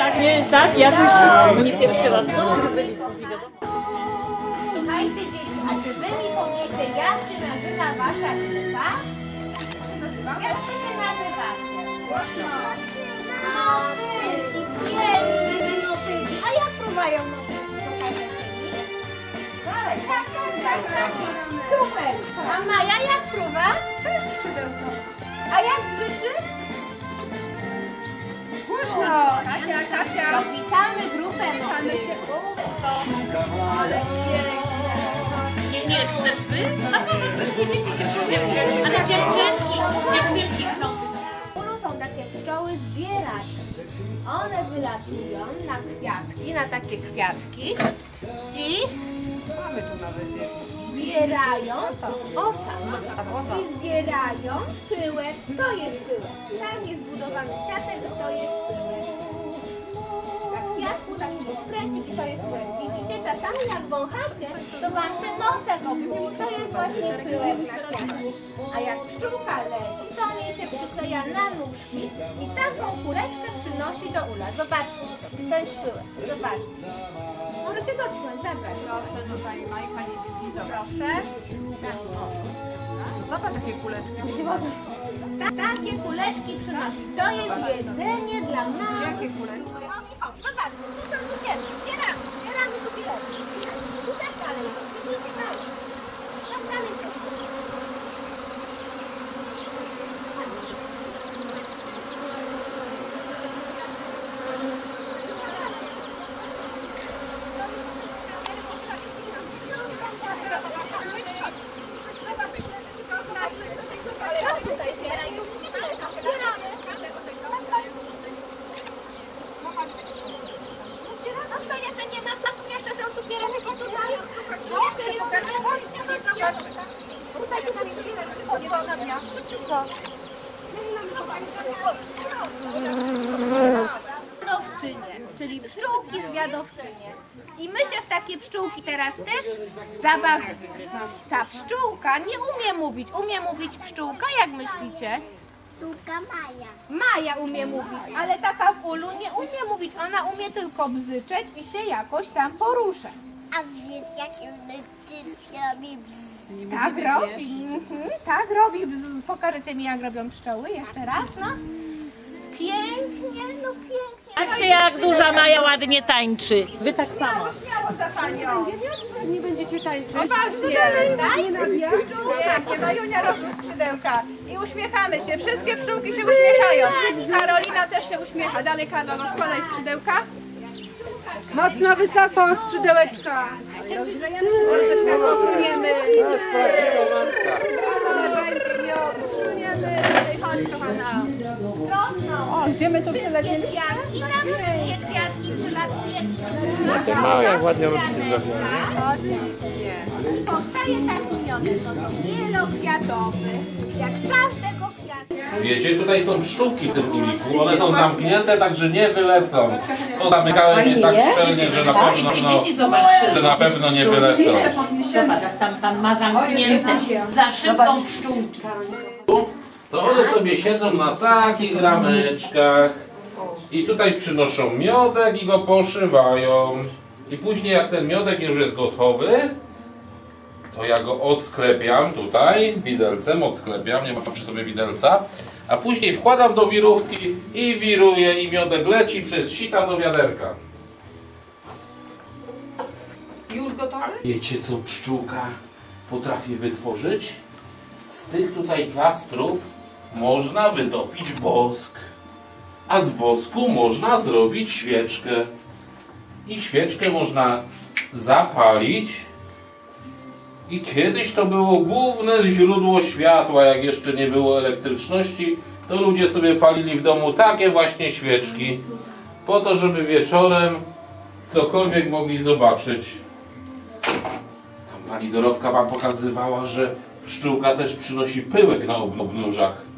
Tak, nie, tak, ja już nie pierwszy raz. Słuchajcie dzieci, a czy wy mi powiecie, jak się nazywa wasza grupa? Jak wy się nazywacie? Motylki, piękne motylki. A jak fruwają motylki? Pokażecie mi? Tak, tak, tak, tak. Super. A Maja jak fruwa? Też. A jak brzyczy? Głośno. Kasia, Kasia. Witamy grupę Nie, nie, chcesz być? A co wy wiecie się powiem, ale dziewczynki, dziewczynki chcą. Są takie pszczoły zbieracze. One wylatują na kwiatki, na takie kwiatki i Mamy tu nawet zbierają osa. I zbierają pyłek. To jest pyłek. Tam jest zbudowany kwiatek, to jest pyłek. Taki jest precik i to jest pyłek. Widzicie, czasami jak wąchacie, to wam się nosek obróci. To jest właśnie pyłek na. A jak pszczółka leci, to on jej się przykleja na nóżki i taką kuleczkę przynosi do ula. Zobaczcie sobie, to jest pyłek. Zobaczcie. Możecie dotknąć, zabrać. Proszę tutaj Majka nie widzi. Proszę. Tak, o. Zobacz takie kuleczki przynosi. Ta- Takie kuleczki przynosi. To jest jedzenie dla małych. Jakie kuleczki? O, Michał, zobacz, tu są cukierki. Zbieramy, zbieramy cukierki. Tu tak dalej, tu tak dalej. Tak dalej. Co tutaj zbieraj? Już zbieramy. No to jeszcze nie ma, tu jeszcze są cukierki tutaj. Tutaj są cukierki. Nie wolno dnia. Szybciutko. Zwiadowczynie, czyli pszczółki zwiadowczynie. I my się w takie pszczółki teraz też zabawimy. Ta pszczółka nie umie mówić. Umie mówić pszczółka, jak myślicie? Suka Maja. Maja umie mówić, ale taka w ulu nie umie mówić. Ona umie tylko bzyczeć i się jakoś tam poruszać. A wiesz jakie letycjami bzz. Tak robi, mhm, tak robi. Bzz. Pokażecie mi, jak robią pszczoły? Jeszcze raz, no. Pięknie, no pięknie. Patrzcie jak duża Maja ładnie tańczy. Wy tak samo. Śmiało za panią. Nie będziecie tańczyć? Poważnie, tak? Pszczółki, Majunia robi skrzydełka. I uśmiechamy się. Wszystkie pszczółki się uśmiechają. Karolina też się uśmiecha. Dalej, Karlo, no składaj skrzydełka. Mocno wysoko, skrzydełeczka. Płyniemy. Płyniemy. Chodź, kochana. Rosną. O, idziemy tu Wszystkie kwiatki, na wszystkie kwiatki przylatuje pszczółka. Te małe, jak ładnie Kwiatek, zrobione. tak? I powstaje taki miodek, oto wielokwiatowy, jak z każdego kwiatu. Wiecie, tutaj są pszczółki w tym uliku. One są zamknięte, także nie wylecą. To zamykałem je tak szczelnie, że na pewno, no, Dzieci zobaczcie. że na pewno nie wylecą. Zobacz, jak tam pan ma zamknięte za szybką pszczółki. To one sobie siedzą na takich rameczkach i tutaj przynoszą miodek i go poszywają. I później jak ten miodek już jest gotowy, to ja go odsklepiam tutaj, widelcem odsklepiam, nie mam przy sobie widelca, a później wkładam do wirówki i wiruję i miodek leci przez sita do wiaderka. Już gotowy? Wiecie co pszczółka potrafi wytworzyć? Z tych tutaj plastrów można wydopić wosk. A z wosku można zrobić świeczkę. I świeczkę można zapalić. I kiedyś to było główne źródło światła, jak jeszcze nie było elektryczności, to ludzie sobie palili w domu takie właśnie świeczki, po to, żeby wieczorem cokolwiek mogli zobaczyć. Tam pani Dorobka wam pokazywała, że pszczółka też przynosi pyłek na ob- obnóżach. Pyłek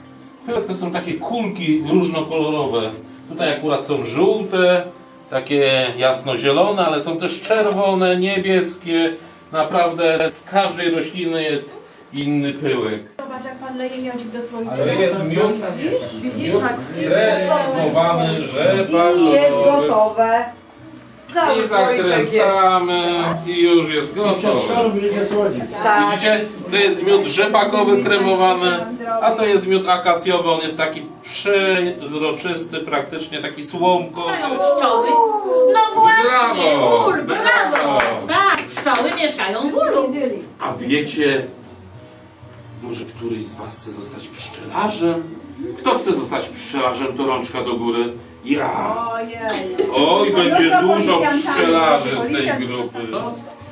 to są takie kulki różnokolorowe. Tutaj akurat są żółte, takie jasnozielone, ale są też czerwone, niebieskie. Naprawdę z każdej rośliny jest inny pyłek. Zobacz, jak pan leje miodzik do słoika. To jest miód, Widzisz, Max? kremowany, rzepak I jest gotowe. Cały I słoiczek jest. zakręcamy i już jest będziecie słodzić. Tak. Widzicie, to jest miód rzepakowy kremowany, a to jest miód akacjowy. On jest taki przezroczysty, praktycznie taki słomkowy. Mieszają pszczoły. No właśnie, Brawo, ból, brawo. brawo. Tak, pszczoły mieszają w ulu. A wiecie, może któryś z was chce zostać pszczelarzem? Kto chce zostać pszczelarzem, to rączka do góry. Ja. Ojej. Oj, będzie dużo pszczelarzy z tej grupy.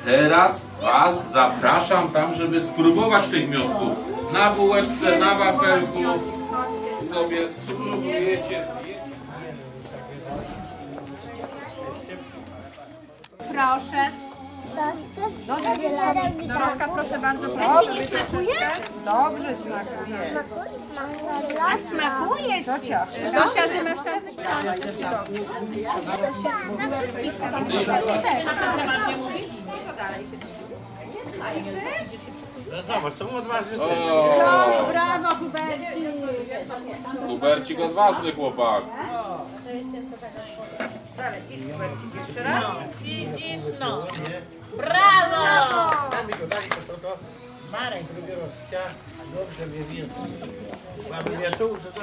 Teraz was zapraszam tam, żeby spróbować tych miodków. Na bułeczce, na wafelku. Sobie spróbujecie. Proszę. Dorotka, proszę bardzo, Ci proszę. nie smakuje? Dobrze smakuje. A smakuje Ciocia. Zosia, ty masz tam Na wszystkich tam. Też. No zobacz, są odważni. O, Brawo, Huberci. Hubercik odważny chłopak. Dalej, idź Hubercik jeszcze raz. I, i, no. Brawo! Marek robię rozcia, dobrze mnie wiem. Mamy tu, że to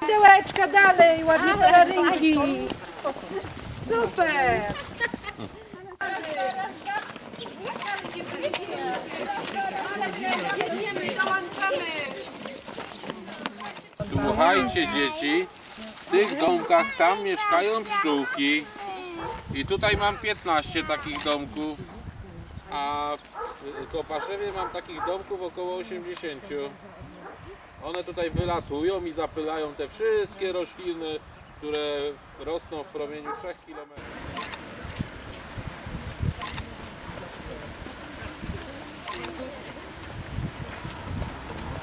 Pudełeczka dalej, ładnie pelerynki. Super. Słuchajcie dzieci, w tych domkach tam mieszkają pszczółki. I tutaj mam 15 takich domków. A w Kopaszewie mam takich domków około 80. One tutaj wylatują i zapylają te wszystkie rośliny, które rosną w promieniu 3 km.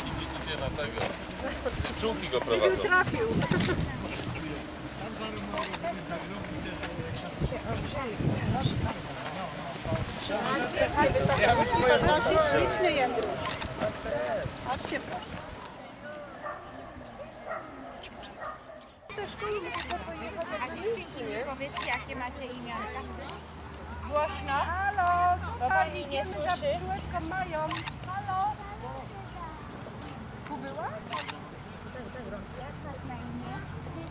Idziecie na tego. Pszczółki go prowadzą. Trafił. Śliczny jędruś. Chodźcie proszę. Powiedzcie, jakie macie imionka. Głośno. Halo. To pani nie słyszy. mają. Halo. Tu była?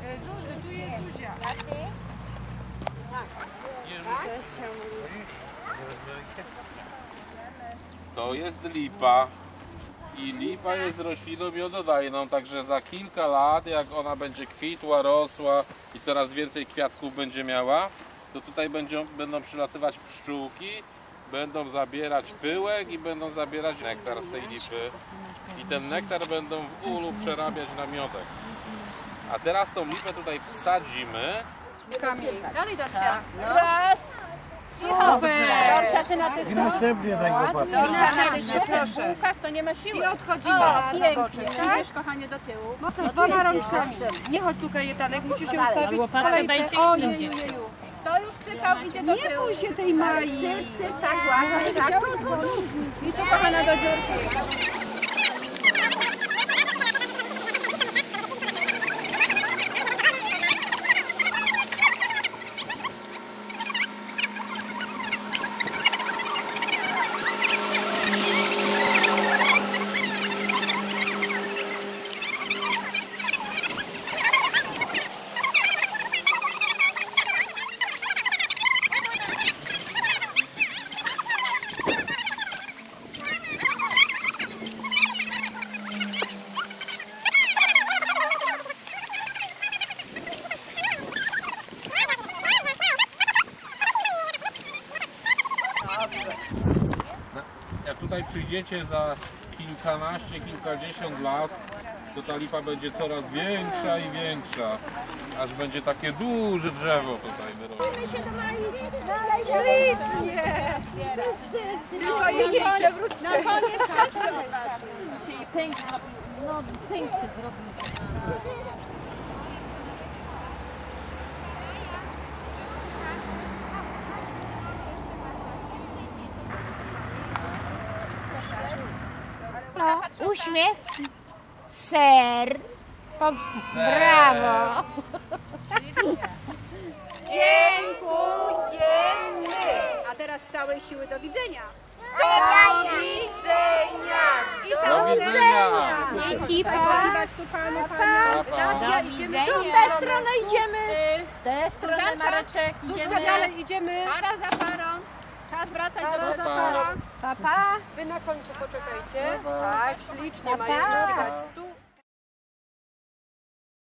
E, Duży, tu jest Zuzia. A ty? To jest lipa. I lipa jest rośliną miododajną, także za kilka lat, jak ona będzie kwitła, rosła i coraz więcej kwiatków będzie miała, to tutaj będą, będą przylatywać pszczółki, będą zabierać pyłek i będą zabierać nektar z tej lipy. I ten nektar będą w ulu przerabiać na miodek. A teraz tą lipę tutaj wsadzimy. Kamień. Dalej, Dorcia. Raz. Super. Dorcia, ty na tych I następnie tak go patrzę. proszę. słupkach to nie ma siły. I odchodzimy O, na pięknie. boczek, tak? Idziesz, kochanie, do tyłu. Mocno dwoma rączkami. Nie chodź tutaj, Jetanek, musisz się ustawić w kolejce. O, nie, nie, nie. To już sypał, idzie do Nie tyłu. bój się tej Mai. Syp, syp, tak, ładnie, tak. Tu, tu, tu. I tu, kochana, do dziurki. Tutaj przyjdziecie za kilkanaście, kilkadziesiąt lat, to ta lipa będzie coraz większa i większa. Aż będzie takie duże drzewo tutaj wyrośnie. Ślicznie. Tylko jej nie przewróćcie. Czyli pęk, no zrobił. Uśmiech. Ser. Po, brawo. Dziękujemy. A teraz z całej siły do widzenia. Do widzenia. I Do widzenia! Ekipa. Pokiwać tu panu, panią. Nadia, Do idziemy widzenia. w tę stronę idziemy. Tę stronę, Mareczek, Zuzka, dalej idziemy. Para za parą. Czas wracać do Pa, para. pa. Papa. Wy na końcu poczekajcie. Tak, ślicznie mają. Tu